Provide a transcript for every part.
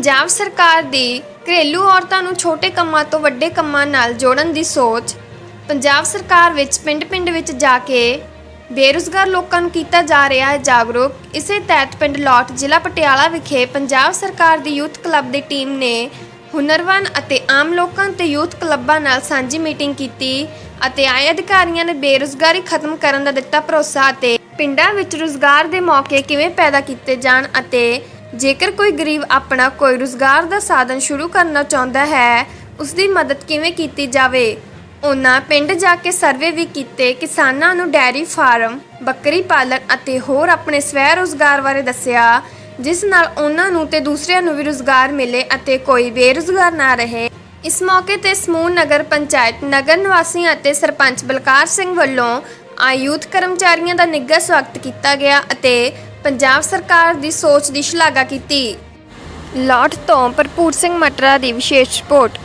ਪੰਜਾਬ ਸਰਕਾਰ ਦੀ ਘਰੇਲੂ ਔਰਤਾਂ ਨੂੰ ਛੋਟੇ ਕੰਮਾਂ ਤੋਂ ਵੱਡੇ ਕੰਮਾਂ ਨਾਲ ਜੋੜਨ ਦੀ ਸੋਚ, ਪੰਜਾਬ ਸਰਕਾਰ ਵਿੱਚ ਪਿੰਡ-ਪਿੰਡ ਵਿੱਚ ਜਾ ਕੇ ਬੇਰੁਜ਼ਗਾਰ ਲੋਕਾਂ ਨੂੰ ਕੀਤਾ ਜਾ ਰਿਹਾ ਹੈ ਜਾਗਰੂਕ। ਇਸੇ ਤਹਿਤ ਪਿੰਡ ਲੌਟ ਜ਼ਿਲ੍ਹਾ ਪਟਿਆਲਾ ਵਿਖੇ ਪੰਜਾਬ ਸਰਕਾਰ ਦੀ ਯੂਥ ਕਲੱਬ ਦੀ ਟੀਮ ਨੇ ਹੁਨਰਵਾਨ ਅਤੇ ਆਮ ਲੋਕਾਂ ਤੇ ਯੂਥ ਕਲੱਬਾਂ ਨਾਲ ਸਾਂਝੀ ਮੀਟਿੰਗ ਕੀਤੀ ਅਤੇ ਆਏ ਅਧਿਕਾਰੀਆਂ ਨੇ ਬੇਰੁਜ਼ਗਾਰੀ ਖਤਮ ਕਰਨ ਦਾ ਦਿੱਤਾ ਭਰੋਸਾ ਅਤੇ ਪਿੰਡਾਂ ਵਿੱਚ ਰੁਜ਼ਗਾਰ ਦੇ ਮੌਕੇ ਕਿਵੇਂ ਪੈਦਾ ਕੀਤੇ ਜਾਣ ਅਤੇ ਜੇਕਰ ਕੋਈ ਗਰੀਬ ਆਪਣਾ ਕੋਈ ਰੁਜ਼ਗਾਰ ਦਾ ਸਾਧਨ ਸ਼ੁਰੂ ਕਰਨਾ ਚਾਹੁੰਦਾ ਹੈ ਉਸ ਦੀ ਮਦਦ ਕਿਵੇਂ ਕੀਤੀ ਜਾਵੇ? ਉਹਨਾਂ ਪਿੰਡ ਜਾ ਕੇ ਸਰਵੇ ਵੀ ਕੀਤੇ। ਕਿਸਾਨਾਂ ਨੂੰ ਡੈਰੀ ਫਾਰਮ, ਬੱਕਰੀ ਪਾਲਣ ਅਤੇ ਹੋਰ ਆਪਣੇ ਸਵੈ ਰੁਜ਼ਗਾਰ ਬਾਰੇ ਦੱਸਿਆ, ਜਿਸ ਨਾਲ ਉਹਨਾਂ ਨੂੰ ਤੇ ਦੂਸਰਿਆਂ ਨੂੰ ਵੀ ਰੁਜ਼ਗਾਰ ਮਿਲੇ ਅਤੇ ਕੋਈ ਬੇਰੁਜ਼ਗਾਰ ਨਾ ਰਹੇ। ਇਸ ਮੌਕੇ ਤੇ ਸਮੂਹ ਨਗਰ ਪੰਚਾਇਤ ਨਗਰ ਨਿਵਾਸੀਆਂ ਅਤੇ ਸਰਪੰਚ ਬਲਕਾਰ ਸਿੰਘ ਵੱਲੋਂ ਆਯੂਥ ਕਰਮਚਾਰੀਆਂ ਦਾ ਨਿੱਘਾ ਸਵਾਗਤ ਕੀਤਾ ਗਿਆ ਅਤੇ ਪੰਜਾਬ ਸਰਕਾਰ ਦੀ ਸੋਚ ਦੀ ਸ਼ਲਾਘਾ ਕੀਤੀ। ਲਾਟ ਤੋਂ ਭਰਪੂਰ ਸਿੰਘ ਮਟਰਾ ਦੀ ਵਿਸ਼ੇਸ਼ ਰਿਪੋਰਟ।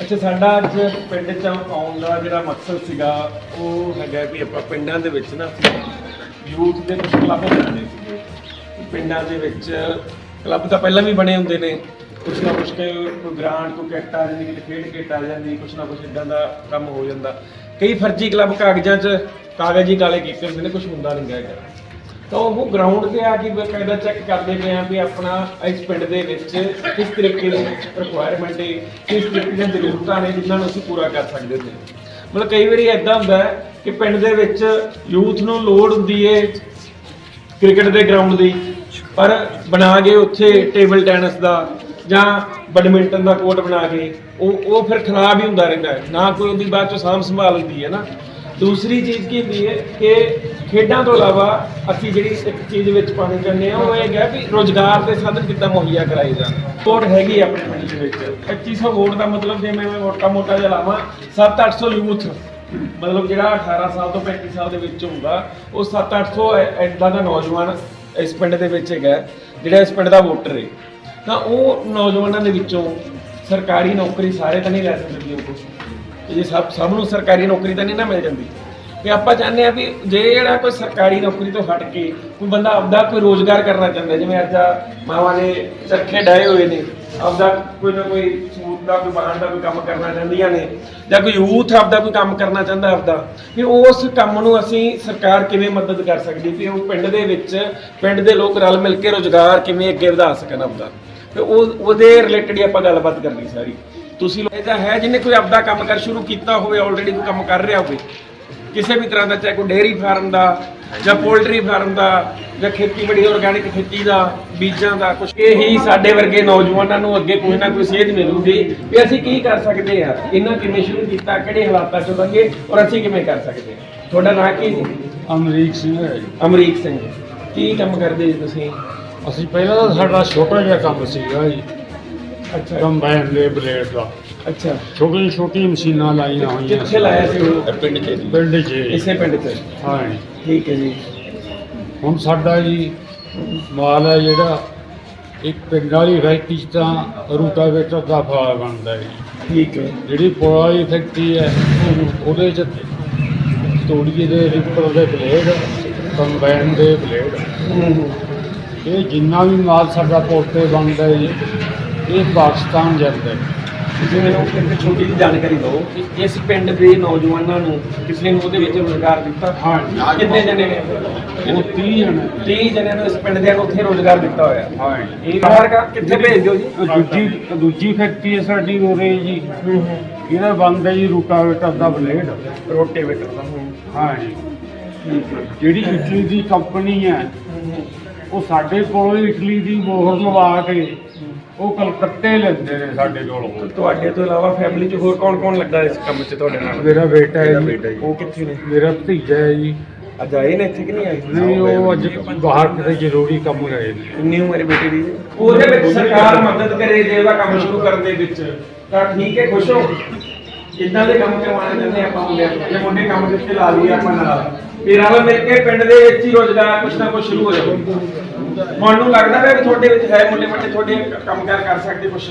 ਅੱਛਾ, ਸਾਡਾ ਅੱਜ ਪਿੰਡ ਚ ਆਉਣ ਦਾ ਜਿਹੜਾ ਮਕਸਦ ਸੀਗਾ, ਉਹ ਹੈਗਾ ਵੀ ਆਪਾਂ ਪਿੰਡਾਂ ਦੇ ਵਿੱਚ ਨਾ ਯੂਥ ਦੇ ਕੁਝ ਕਲੱਬ ਬਣਾਉਣੇ ਸੀਗੇ। ਪਿੰਡਾਂ ਦੇ ਵਿੱਚ ਕਲੱਬ ਤਾਂ ਪਹਿਲਾਂ ਵੀ ਬਣੇ ਹੁੰਦੇ ਨੇ ਕੁਛ ਨਾ ਕੁਛ ਕੇ ਕੋਈ ਗ੍ਰਾਂਟ, ਕੋਈ ਕਿੱਟ ਆ ਜਾਂਦੀ ਕਿਤੇ ਖੇਡ ਕਿੱਟ ਆ ਜਾਂਦੀ, ਕੁਛ ਨਾ ਕੁਛ ਇਦਾਂ ਦਾ ਕੰਮ ਹੋ ਜਾਂਦਾ। ਕਈ ਫਰਜ਼ੀ ਕਲੱਬ ਕਾਗਜ਼ਾਂ 'ਚ ਕਾਗਜ਼ੀ ਕਾਲੇ ਕੀਤੇ ਹੁੰਦੇ ਨੇ ਕੁਝ ਹੁੰਦਾ ਨਹੀਂ ਹੈਗਾ ਤਾਂ ਉਹ ਗਰਾਊਂਡ ਤੇ ਆ ਕੇ ਬਕਾਇਦਾ ਚੈੱਕ ਕਰਦੇ ਪਏ ਆ ਵੀ ਆਪਣਾ ਇਸ ਪਿੰਡ ਦੇ ਵਿੱਚ ਕਿਸ ਤਰੀਕੇ ਦੀ ਰਿਕੁਆਇਰਮੈਂਟ ਹੈ ਕਿਸ ਤਰੀਕੇ ਦੀਆਂ ਜ਼ਰੂਰਤਾਂ ਨੇ ਜਿਨ੍ਹਾਂ ਨੂੰ ਅਸੀਂ ਪੂਰਾ ਕਰ ਸਕਦੇ ਹਾਂ। ਮਤਲਬ ਕਈ ਵਾਰੀ ਐਦਾਂ ਹੁੰਦਾ ਕਿ ਪਿੰਡ ਦੇ ਵਿੱਚ ਯੂਥ ਨੂੰ ਲੋੜ ਹੁੰਦੀ ਹੈ ਕ੍ਰਿਕਟ ਦੇ ਗਰਾਊਂਡ ਦੀ, ਪਰ ਬਣਾ ਕੇ ਉੱਥੇ ਟੇਬਲ ਟੈਨਿਸ ਦਾ ਜਾਂ ਬੈਡਮਿੰਟਨ ਦਾ ਕੋਰਟ ਬਣਾ ਕੇ, ਉਹ ਉਹ ਫਿਰ ਖਰਾਬ ਹੀ ਹੁੰਦਾ ਰਹਿੰਦਾ ਹੈ। ਨਾ ਕੋਈ ਉਹਦੀ ਬਾਅਦ 'ਚੋਂ ਸਾਂਭ ਸੰਭਾਲ ਹੁੰਦੀ ਹੈ ਨਾ। ਦੂਸਰੀ ਚੀਜ਼ ਕੀ ਹੁੰਦੀ ਹੈ ਕਿ ਖੇਡਾਂ ਤੋਂ ਇਲਾਵਾ ਅਸੀਂ ਜਿਹੜੀ ਇੱਕ ਚੀਜ਼ ਵਿੱਚ ਪਾਣੀ ਚਾਹੁੰਦੇ ਆ ਉਹ ਇਹ ਹੈ ਵੀ ਰੋਜ਼ਗਾਰ ਦੇ ਸਾਧਨ ਕਿੱਦਾਂ ਮੁਹੱਈਆ ਕਰਾਏ ਜਾਣ। ਕੋਟ ਹੈਗੀ ਆ ਆਪਣੇ ਪਿੰਡ ਦੇ ਵਿੱਚ। 2500 ਵੋਟ ਦਾ ਮਤਲਬ ਜੇ ਮੈਂ ਮੋਟਾ ਮੋਟਾ ਜਿਹਾ ਲਾਵਾਂ 7-800 ਯੂਥ, ਮਤਲਬ ਜਿਹੜਾ 18 ਸਾਲ ਤੋਂ 35 ਸਾਲ ਦੇ ਵਿੱਚ ਹੋਊਗਾ, ਉਹ 7-800 ਐਦਾਂ ਦਾ ਨੌਜਵਾਨ ਇਸ ਪਿੰਡ ਦੇ ਵਿੱਚ ਹੈਗਾ, ਜਿਹੜਾ ਇਸ ਪਿੰਡ ਦਾ ਵੋਟਰ ਹੈ ਤਾਂ ਉਹ ਨੌਜਵਾਨਾਂ ਦੇ ਵਿੱਚੋਂ ਸਰਕਾਰੀ ਨੌਕਰੀ ਸਾਰੇ ਤਾਂ ਨਹੀਂ ਲੈ ਸਕਦੇ ਜੀ ਉਹ ਜੇ ਸਭ ਸਭ ਨੂੰ ਸਰਕਾਰੀ ਨੌਕਰੀ ਤਾਂ ਨਹੀਂ ਨਾ ਮਿਲ ਜਾਂਦੀ। ਤੇ ਆਪਾਂ ਚਾਹੁੰਦੇ ਆ ਵੀ ਜੇ ਜਿਹੜਾ ਕੋਈ ਸਰਕਾਰੀ ਨੌਕਰੀ ਤੋਂ ਹਟ ਕੇ ਕੋਈ ਬੰਦਾ ਆਪਦਾ ਕੋਈ ਰੋਜ਼ਗਾਰ ਕਰਨਾ ਚਾਹੁੰਦਾ, ਜਿਵੇਂ ਅੱਜ ਆ ਮਾਵਾਂ ਨੇ ਚਰਖੇ ਡਾਏ ਹੋਏ ਨੇ। ਆਪਦਾ ਕੋਈ ਨਾ ਕੋਈ ਸੂਟ ਦਾ, ਕੋਈ ਬਾਹਰ ਦਾ ਕੋਈ ਕੰਮ ਕਰਨਾ ਚਾਹੁੰਦੀਆਂ ਨੇ, ਜਾਂ ਕੋਈ ਯੂਥ ਆਪਦਾ ਕੋਈ ਕੰਮ ਕਰਨਾ ਚਾਹੁੰਦਾ ਆਪਦਾ। ਵੀ ਉਸ ਕੰਮ ਨੂੰ ਅਸੀਂ ਸਰਕਾਰ ਕਿਵੇਂ ਮਦਦ ਕਰ ਸਕਦੀ ਵੀ ਉਹ ਪਿੰਡ ਦੇ ਵਿੱਚ, ਪਿੰਡ ਦੇ ਲੋਕ ਰਲ ਮਿਲ ਕੇ ਰੋਜ਼ਗਾਰ ਕਿਵੇਂ ਅੱਗੇ ਵਧਾ ਸਕਣ ਆਪਦਾ? ਤੇ ਉਹ ਉਹਦੇ ਰਿਲੇਟਡ ਹੀ ਆਪਾਂ ਗੱਲਬਾਤ ਕਰਨੀ ਸਾਰੀ। ਤੁਸੀਂ ਲੋਕ ਇਹਦਾ ਹੈ ਜਿਹਨੇ ਕੋਈ ਆਪਦਾ ਕੰਮ ਕਰ ਸ਼ੁਰੂ ਕੀਤਾ ਹੋਵੇ ਆਲਰੇਡੀ ਕੋਈ ਕੰਮ ਕਰ ਰਿਹਾ ਹੋਵੇ ਕਿਸੇ ਵੀ ਤਰ੍ਹਾਂ ਦਾ ਚਾਹੇ ਕੋਈ ਡੇਅਰੀ ਫਾਰਮ ਦਾ ਜਾਂ ਪੋਲਟਰੀ ਫਾਰਮ ਦਾ ਜਾਂ ਖੇਤੀਬਾੜੀ ਆਰਗੈਨਿਕ ਖੇਤੀ ਦਾ ਬੀਜਾਂ ਦਾ ਕੁਝ ਇਹ ਹੀ ਸਾਡੇ ਵਰਗੇ ਨੌਜਵਾਨਾਂ ਨੂੰ ਅੱਗੇ ਕੋਈ ਨਾ ਕੋਈ ਸੇਧ ਮਿਲੂਗੀ ਵੀ ਅਸੀਂ ਕੀ ਕਰ ਸਕਦੇ ਆ ਇਹਨਾਂ ਕਿਵੇਂ ਸ਼ੁਰੂ ਕੀਤਾ ਕਿਹੜੇ ਹਾਲਾਤਾਂ ਚੋਂ ਲੰਘੇ ਔਰ ਅਸੀਂ ਕਿਵੇਂ ਕਰ ਸਕਦੇ ਹਾਂ। ਤੁਹਾਡਾ ਨਾਂ ਕੀ ਜੀ? ਅਮਰੀਕ ਸਿੰਘ ਹੈ ਜੀ। ਅਮਰੀਕ ਸਿੰਘ। ਕੀ ਕੰਮ ਕਰਦੇ ਜੀ ਤੁਸੀਂ? ਅਸੀਂ ਪਹਿਲਾਂ ਤਾਂ ਸਾਡਾ ਛੋਟਾ ਜਿਹਾ ਕੰਮ ਸੀਗਾ ਜੀ। ਅੱਛਾ। ਕੰਬਾਈਨ ਦੇ ਬਲੇਡ ਦਾ। ਅੱਛਾ। ਛੋਟੀ ਛੋਟੀ ਮਸ਼ੀਨਾਂ ਲਾਈਆਂ ਹੋਈਆਂ ਕਿੱਥੇ ਲਾਇਆ ਸੀ ਉਹ? ਪਿੰਡ 'ਚ ਪਿੰਡ 'ਚ। ਇਸੇ ਪਿੰਡ 'ਚ? ਹਾਂ ਜੀ। ਠੀਕ ਹੈ ਜੀ। ਹੁਣ ਸਾਡਾ ਜੀ ਮਾਲ ਹੈ ਜਿਹੜਾ ਇੱਕ ਪਿੰਡ ਵਾਲੀ ਫੈਕਟਰੀ 'ਚ ਤਾਂ ਰੂਟਾਵੇਟਰ ਦਾ ਫਾਲ ਬਣਦਾ ਜੀ। ਠੀਕ ਹੈ। ਜਿਹੜੀ ਪੁਲ ਵਾਲੀ ਫੈਕਟਰੀ ਹੈ ਉਹਦੇ 'ਚ ਤੋੜੀਏ ਦੇ ਰਿਪਰ ਦੇ ਬਲੇਡ ਕੰਬਾਈਨ ਦੇ ਬਲੇਡ। ਇਹ ਜਿੰਨਾ ਵੀ ਮਾਲ ਸਾਡਾ ਪੋਰਟੇ ਬਣਦਾ ਹੈ ਇਹ ਪਾਕਿਸਤਾਨ ਜਾਂਦਾ ਹੈ ਤੁਸੀਂ ਮੈਨੂੰ ਇੱਕ ਛੋਟੀ ਜਿਹੀ ਜਾਣਕਾਰੀ ਦਿਓ ਕਿ ਇਸ ਪਿੰਡ ਦੇ ਨੌਜਵਾਨਾਂ ਨੂੰ ਕਿਸੇ ਨੂੰ ਉਹਦੇ ਵਿੱਚ ਰੋਜ਼ਗਾਰ ਦਿੱਤਾ? ਹਾਂ ਕਿੰਨੇ ਜਣੇ ਨੇ? ਉਹ 30 ਜਣੇ। 30 ਜਣਿਆਂ ਨੂੰ ਇਸ ਪਿੰਡ ਦੇ ਨੂੰ ਉੱਥੇ ਰੋਜ਼ਗਾਰ ਦਿੱਤਾ ਹੋਇਆ। ਹਾਂ ਇਹ ਬਾਹਰ ਕਾ ਕਿੱਥੇ ਭੇਜ ਦਿਓ ਜੀ? ਦੂਜੀ ਦੂਜੀ ਫੈਕਟਰੀ ਹੈ ਸਾਡੀ ਹੋ ਰਹੀ ਜੀ ਇਹਦਾ ਬੰਦ ਹੈ ਜੀ ਰੂਟਾਵੇਟਰ ਦਾ ਬਲੇਡ। ਰੋਟੇ ਵੇਟਰ ਦਾ ਹਾਂ। ਜੀ ਜਿਹੜੀ ਇਟਲੀ ਦੀ ਕੰਪਨੀ ਹੈ। ਉਹ ਸਾਡੇ ਕੋਲੋਂ ਇਟਲੀ ਦੀ ਮੋਹਰ ਲਵਾ ਕੇ ਉਹ ਕਲਕੱਤੇ ਲੈਂਦੇ ਨੇ ਸਾਡੇ ਕੋਲੋਂ। ਤੁਹਾਡੇ ਤੋਂ ਇਲਾਵਾ ਫੈਮਿਲੀ 'ਚ ਹੋਰ ਕੌਣ ਕੌਣ ਲੱਗਾ ਇਸ ਕੰਮ 'ਚ ਤੁਹਾਡੇ ਨਾਲ? ਮੇਰਾ ਬੇਟਾ ਹੈ ਜੀ। ਉਹ ਕਿੱਥੇ ਨੇ? ਮੇਰਾ ਭਤੀਜਾ ਹੈ ਜੀ। ਅੱਜ ਆਏ ਨੇ ਇੱਥੇ ਕਿ ਨਹੀਂ ਆਏ? ਨਹੀਂ ਉਹ ਅੱਜ ਬਾਹਰ ਕਿਤੇ ਜ਼ਰੂਰੀ ਕੰਮ ਗਏ ਨੇ ਕਿੰਨੀ ਉਮਰ ਹੈ ਬੇਟੇ ਦੀ? ਉਹਦੇ ਵਿੱਚ ਸਰਕਾਰ ਮਦਦ ਕਰੇ ਜੇ ਉਹਦਾ ਕੰਮ ਸ਼ੁਰੂ ਕਰਨ ਦੇ ਵਿੱਚ ਤਾਂ ਠੀਕ ਹੈ ਖੁਸ਼ ਹੋ। ਇਦਾਂ ਦੇ ਕੰਮ ਕਰਵਾਉਣੇ ਚਾਹੁੰਦੇ ਆਪਾਂ ਮੁੰਡਿਆਂ ਨੂੰ? ਜੇ ਮੁੰਡੇ ਕੰਮ ਕਿੱਥੇ ਲਾ ਲਈਏ ਆਪਾਂ ਨਾਲ? ਵੀ ਰਲ ਮਿਲ ਕੇ ਪਿੰਡ ਦੇ ਵਿੱਚ ਹੀ ਰੋਜ਼ਗਾਰ ਕੁਛ ਨਾ ਕੁਛ ਸ਼ੁਰੂ ਹੋ ਜਾਵੇ ਮੈਨੂੰ ਲੱਗਦਾ ਹੈ ਕਿ ਤੁਹਾਡੇ ਵਿੱਚ ਹੈ ਮੁੰਡੇ ਮੱਟੇ ਤੁਹਾਡੇ ਕੰਮ ਕਰ ਕਰ ਸਕਦੇ ਕੁਛ।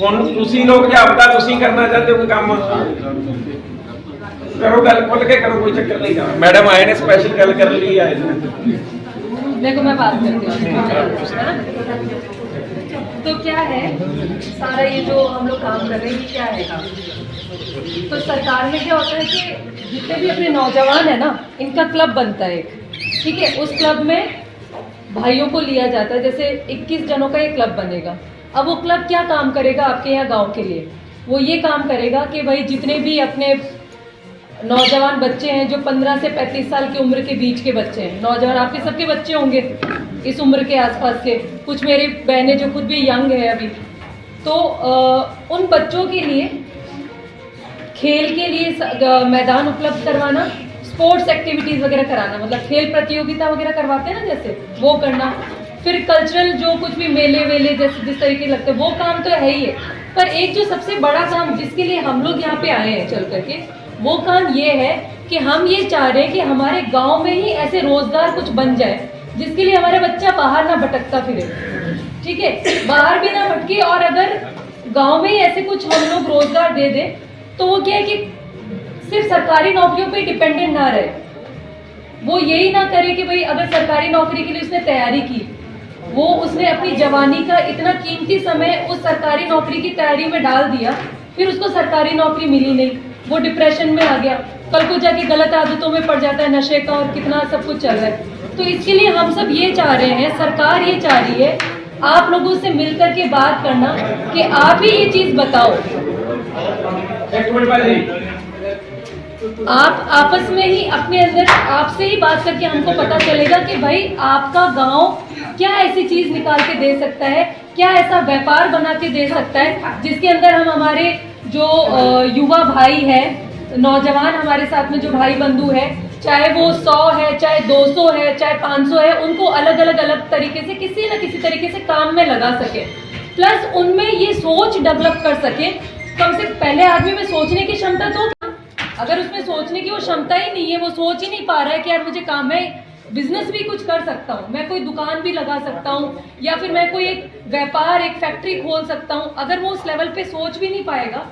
ਹੁਣ ਤੁਸੀਂ ਲੋਕ ਜੇ ਆਪਦਾ ਤੁਸੀਂ ਕਰਨਾ ਚਾਹਦੇ ਹੋ ਕੰਮ? ਕਰੋ ਗੱਲ ਖੁੱਲ ਕੇ ਕਰੋ ਕੋਈ ਚੱਕਰ ਨਹੀਂ ਜਾਣਾ ਮੈਡਮ ਆਏ ਨੇ ਸਪੈਸ਼ਲ ਗੱਲ ਕਰਨ ਲਈ ਆਏ ਨੇ। ਦੇਖੋ ਮੈਂ ਬਾਤ ਕਰਦੀ ਹਾਂ। तो क्या है? सारा ये जो हम लोग काम कर रहे हैं क्या है काम? तो सरकार में क्या होता है कि जितने भी अपने नौजवान है ना, इनका क्लब बनता है एक। ठीक है? उस क्लब में भाइयों को लिया जाता है, जैसे 21 जनों का एक क्लब बनेगा। अब वो क्लब क्या काम करेगा आपके यहाँ गाँव के लिए? वो ये काम करेगा कि भाई जितने भी अपने नौजवान बच्चे हैं, जो 15 से 35 साल की उम्र के बीच के बच्चे हैं, नौजवान, आपके सबके बच्चे होंगे। इस उम्र के आसपास के, कुछ मेरी बहनें जो खुद भी यंग है अभी। तो उन बच्चों के लिए खेल के लिए मैदान उपलब्ध करवाना, स्पोर्ट्स एक्टिविटीज़ वगैरह कराना मतलब खेल प्रतियोगिता वगैरह करवाते हैं ना जैसे, वो करना। फिर कल्चरल जो कुछ भी मेले वेले जैसे, जिस तरीके लगते हैं, वो काम तो है ही है। पर एक जो सबसे बड़ा काम जिसके लिए हम लोग यहाँ पे आए हैं चल करके, वो काम ये है कि हम ये चाह रहे हैं कि हमारे गाँव में ही ऐसे रोज़गार कुछ बन जाए। जिसके लिए हमारा बच्चा बाहर ना भटकता फिरे। ठीक है? बाहर भी ना भटके और अगर गाँव में ही ऐसे कुछ हम लोग रोज़गार दे दें तो वो क्या है कि सिर्फ़ सरकारी नौकरियों पे डिपेंडेंट ना रहे। वो यही ना करे कि भाई, अगर सरकारी नौकरी के लिए उसने तैयारी की, वो उसने अपनी जवानी का इतना कीमती समय उस सरकारी नौकरी की तैयारी में डाल दिया, फिर उसको सरकारी नौकरी मिली नहीं। वो डिप्रेशन में आ गया। कल को जाके गलत आदतों में पड़ जाता है, नशे का और कितना सब कुछ चल रहा है। तो इसके लिए हम सब ये चाह रहे हैं सरकार ये चाह रही है आप लोगों से मिलकर के बात करना कि आप ही ये चीज़ बताओ। आप आपस में ही अपने अंदर आपसे ही बात करके हमको पता चलेगा कि भाई आपका गाँव क्या ऐसी चीज़ निकाल के दे सकता है क्या ऐसा व्यापार बना के दे सकता है जिसके अंदर हम हमारे जो युवा भाई है नौजवान हमारे साथ में जो भाई बंधु है चाहे वो सौ है, चाहे दो सौ है, चाहे पाँच सौ है, उनको अलग अलग अलग तरीके से किसी न किसी तरीके से काम में लगा सके। प्लस उनमें ये सोच डेवलप कर सके। कम से पहले आदमी में सोचने की क्षमता तो अगर उसमें सोचने की वो क्षमता ही नहीं है, वो सोच ही नहीं पा रहा है कि यार मुझे काम है बिज़नेस भी कुछ कर सकता हूँ, मैं कोई दुकान भी लगा सकता हूँ, या फिर मैं कोई एक व्यापार, एक फैक्ट्री खोल सकता हूँ, अगर वो उस लेवल पे सोच भी नहीं पाएगा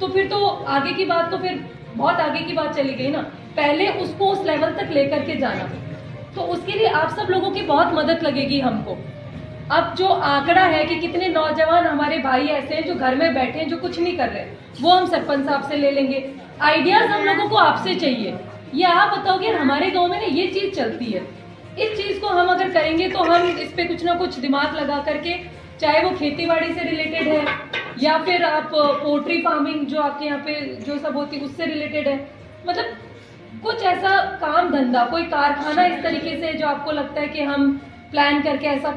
तो फिर तो आगे की बात तो फिर बहुत आगे की बात चली गई ना, पहले उसको उस लेवल तक लेकर के जाना। तो उसके लिए आप सब लोगों की बहुत मदद लगेगी हमको। अब जो आंकड़ा है कि कितने नौजवान हमारे भाई ऐसे हैं जो घर में बैठे हैं, जो कुछ नहीं कर रहे, वो हम सरपंच साहब से ले लेंगे। आइडियाज़ हम लोगों को आपसे चाहिए। ये आप बताओगे यार हमारे गाँव में ना ये चीज़ चलती है। इस चीज़ को हम अगर करेंगे तो हम इस पे कुछ ना कुछ दिमाग लगा करके, चाहे वो खेती से रिलेटेड है या फिर आप पोल्ट्री फ़ार्मिंग जो आपके यहाँ पे जो सब होती है, उससे रिलेटेड है? मतलब कुछ ऐसा काम धंधा, कोई कारखाना इस तरीके से जो आपको लगता है कि हम प्लान करके ऐसा